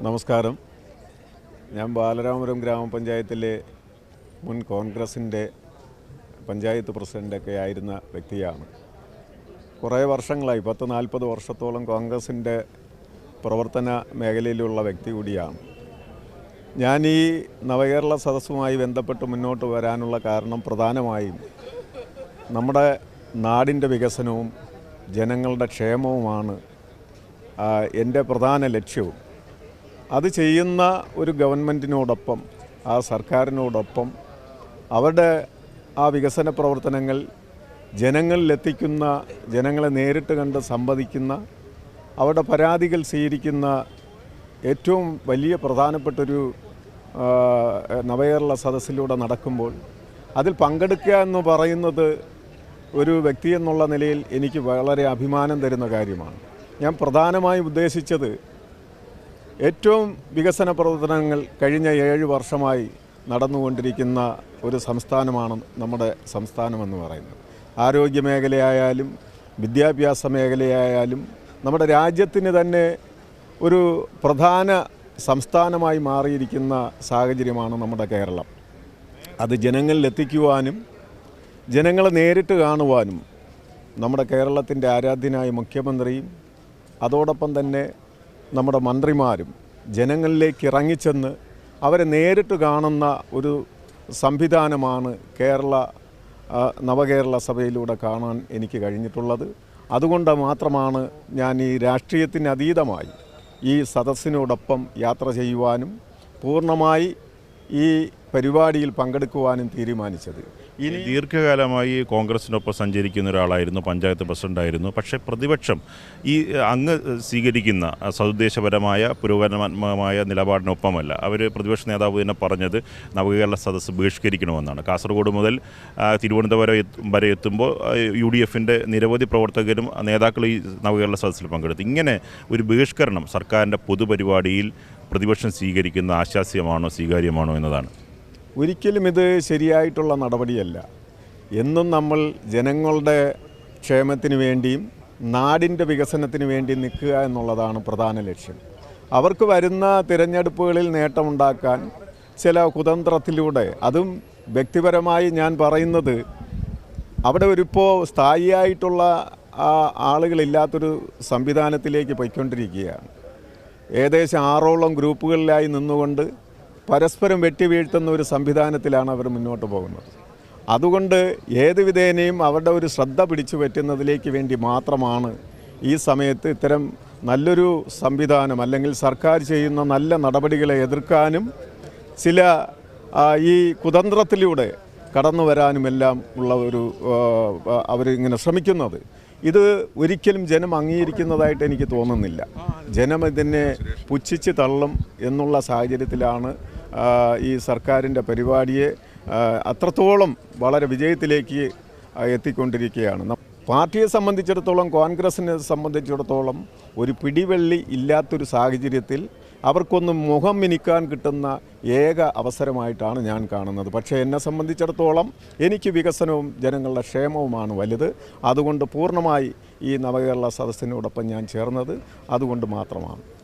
നമസ്കാരം. ഞാൻ ബാലരാമപുരം ഗ്രാമപഞ്ചായത്തിലെ മുൻ കോൺഗ്രസിന്റെ പഞ്ചായത്ത് പ്രസിഡന്റൊക്കെ ആയിരുന്ന വ്യക്തിയാണ്. കുറേ വർഷങ്ങളായി പത്ത് നാൽപ്പത് വർഷത്തോളം കോൺഗ്രസിന്റെ പ്രവർത്തന മേഖലയിലുള്ള വ്യക്തി കൂടിയാണ്. ഞാൻ ഈ നവകേരള സദസ്സുമായി ബന്ധപ്പെട്ട് മുന്നോട്ട് വരാനുള്ള കാരണം പ്രധാനമായും നമ്മുടെ നാടിന്റെ വികസനവും ജനങ്ങളുടെ ക്ഷേമവുമാണ് എന്റെ പ്രധാന ലക്ഷ്യവും. അത് ചെയ്യുന്ന ഒരു ഗവൺമെന്റിനോടൊപ്പം ആ സർക്കാരിനോടൊപ്പം അവരുടെ ആ വികസന പ്രവർത്തനങ്ങൾ ജനങ്ങളിലെത്തിക്കുന്ന ജനങ്ങളെ നേരിട്ട് കണ്ട് സംവദിക്കുന്ന അവരുടെ പരാതികൾ സ്വീകരിക്കുന്ന ഏറ്റവും വലിയ പ്രധാനപ്പെട്ടൊരു നവകേരള സദസ്സിലൂടെ നടക്കുമ്പോൾ അതിൽ പങ്കെടുക്കുക എന്ന് പറയുന്നത് ഒരു വ്യക്തി എന്നുള്ള നിലയിൽ എനിക്ക് വളരെ അഭിമാനം തരുന്ന കാര്യമാണ്. ഞാൻ പ്രധാനമായും ഉദ്ദേശിച്ചത് ഏറ്റവും വികസന പ്രവർത്തനങ്ങൾ കഴിഞ്ഞ ഏഴ് വർഷമായി നടന്നുകൊണ്ടിരിക്കുന്ന ഒരു സംസ്ഥാനമാണ് നമ്മുടെ സംസ്ഥാനമെന്ന് പറയുന്നത്. ആരോഗ്യ മേഖലയായാലും വിദ്യാഭ്യാസ മേഖലയായാലും നമ്മുടെ രാജ്യത്തിന് തന്നെ ഒരു പ്രധാന സംസ്ഥാനമായി മാറിയിരിക്കുന്ന സാഹചര്യമാണ് നമ്മുടെ കേരളം. അത് ജനങ്ങളിൽ എത്തിക്കുവാനും ജനങ്ങളെ നേരിട്ട് കാണുവാനും നമ്മുടെ കേരളത്തിന്റെ ആരാധ്യനായ മുഖ്യമന്ത്രിയും അതോടൊപ്പം തന്നെ നമ്മുടെ മന്ത്രിമാരും ജനങ്ങളിലേക്ക് ഇറങ്ങിച്ചെന്ന് അവരെ നേരിട്ട് കാണുന്ന ഒരു സംവിധാനമാണ് കേരള നവകേരള സഭയിലൂടെ കാണാൻ എനിക്ക് കഴിഞ്ഞിട്ടുള്ളത്. അതുകൊണ്ട് മാത്രമാണ് ഞാൻ ഈ രാഷ്ട്രീയത്തിന് അതീതമായി ഈ സദസ്സിനോടൊപ്പം യാത്ര ചെയ്യുവാനും പൂർണമായി ഈ പരിപാടിയിൽ പങ്കെടുക്കുവാനും തീരുമാനിച്ചത്. ഇനി ദീർഘകാലമായി കോൺഗ്രസിനൊപ്പം സഞ്ചരിക്കുന്ന ഒരാളായിരുന്നു പഞ്ചായത്ത് പ്രസിഡന്റായിരുന്നു. പക്ഷേ പ്രതിപക്ഷം ഈ അങ്ങ് സ്വീകരിക്കുന്ന സദുദ്ദേശപരമായ പുരോഗമനമായ നിലപാടിനൊപ്പമല്ല. അവർ പ്രതിപക്ഷ നേതാവ് തന്നെ പറഞ്ഞത് നവകേരള സദസ്സ് ബഹിഷ്കരിക്കണമെന്നാണ്. കാസർഗോഡ് മുതൽ തിരുവനന്തപുരം വരെ എത്തുമ്പോൾ യു ഡി എഫിന്റെ നിരവധി പ്രവർത്തകരും നേതാക്കളും ഈ നവകേരള സദസ്സിൽ പങ്കെടുത്തു. ഇങ്ങനെ ഒരു ബഹിഷ്കരണം സർക്കാരിന്റെ പൊതുപരിപാടിയിൽ പ്രതിപക്ഷം സ്വീകരിക്കുന്ന ആശാസ്യമാണോ സ്വീകാര്യമാണോ എന്നതാണ്. ഒരിക്കലും ഇത് ശരിയായിട്ടുള്ള നടപടിയല്ല. എന്നും നമ്മൾ ജനങ്ങളുടെ ക്ഷേമത്തിന് വേണ്ടിയും നാടിന്റെ വികസനത്തിന് വേണ്ടി നിൽക്കുക എന്നുള്ളതാണ് പ്രധാന ലക്ഷ്യം. അവർക്ക് വരുന്ന തിരഞ്ഞെടുപ്പുകളിൽ നേട്ടമുണ്ടാക്കാൻ ചില കുതന്ത്രത്തിലൂടെ അതും വ്യക്തിപരമായി ഞാൻ പറയുന്നത് അവിടെ ഒരിപ്പോൾ സ്ഥായിയായിട്ടുള്ള ആളുകളില്ലാത്തൊരു സംവിധാനത്തിലേക്ക് പോയിക്കൊണ്ടിരിക്കുകയാണ്. ഏകദേശം ആറോളം ഗ്രൂപ്പുകളിലായി നിന്നുകൊണ്ട് പരസ്പരം വെട്ടിവീഴ്ത്തുന്ന ഒരു സംവിധാനത്തിലാണ് അവർ മുന്നോട്ട് പോകുന്നത്. അതുകൊണ്ട് ഏത് വിധേനയും അവരുടെ ഒരു ശ്രദ്ധ പിടിച്ചു പറ്റുന്നതിലേക്ക് വേണ്ടി മാത്രമാണ് ഈ സമയത്ത് ഇത്തരം നല്ലൊരു സംവിധാനം അല്ലെങ്കിൽ സർക്കാർ ചെയ്യുന്ന നല്ല നടപടികളെ എതിർക്കാനും ചില ഈ കുതന്ത്രത്തിലൂടെ കടന്നു വരാനുമെല്ലാം ഉള്ള ഒരു അവരിങ്ങനെ ശ്രമിക്കുന്നത്. ഇത് ഒരിക്കലും ജനം അംഗീകരിക്കുന്നതായിട്ട് എനിക്ക് തോന്നുന്നില്ല. ജനം ഇതിനെ പുച്ഛിച്ച് തള്ളും എന്നുള്ള സാഹചര്യത്തിലാണ് ഈ സർക്കാരിന്റെ പരിപാടിയെ അത്രത്തോളം വളരെ വിജയത്തിലേക്ക് എത്തിക്കൊണ്ടിരിക്കുകയാണ്. പാർട്ടിയെ സംബന്ധിച്ചിടത്തോളം കോൺഗ്രസിനെ സംബന്ധിച്ചിടത്തോളം ഒരു പിടിവെള്ളി ഇല്ലാത്തൊരു സാഹചര്യത്തിൽ അവർക്കൊന്ന് മുഖം മിനിക്കാൻ കിട്ടുന്ന ഏക അവസരമായിട്ടാണ് ഞാൻ കാണുന്നത്. പക്ഷേ എന്നെ സംബന്ധിച്ചിടത്തോളം എനിക്ക് വികസനവും ജനങ്ങളുടെ ക്ഷേമവുമാണ് വലുത്. അതുകൊണ്ട് പൂർണമായി ഈ നവകേരള സദസ്സിനോടൊപ്പം ഞാൻ ചേർന്നത്. അതുകൊണ്ട് മാത്രമാണ്.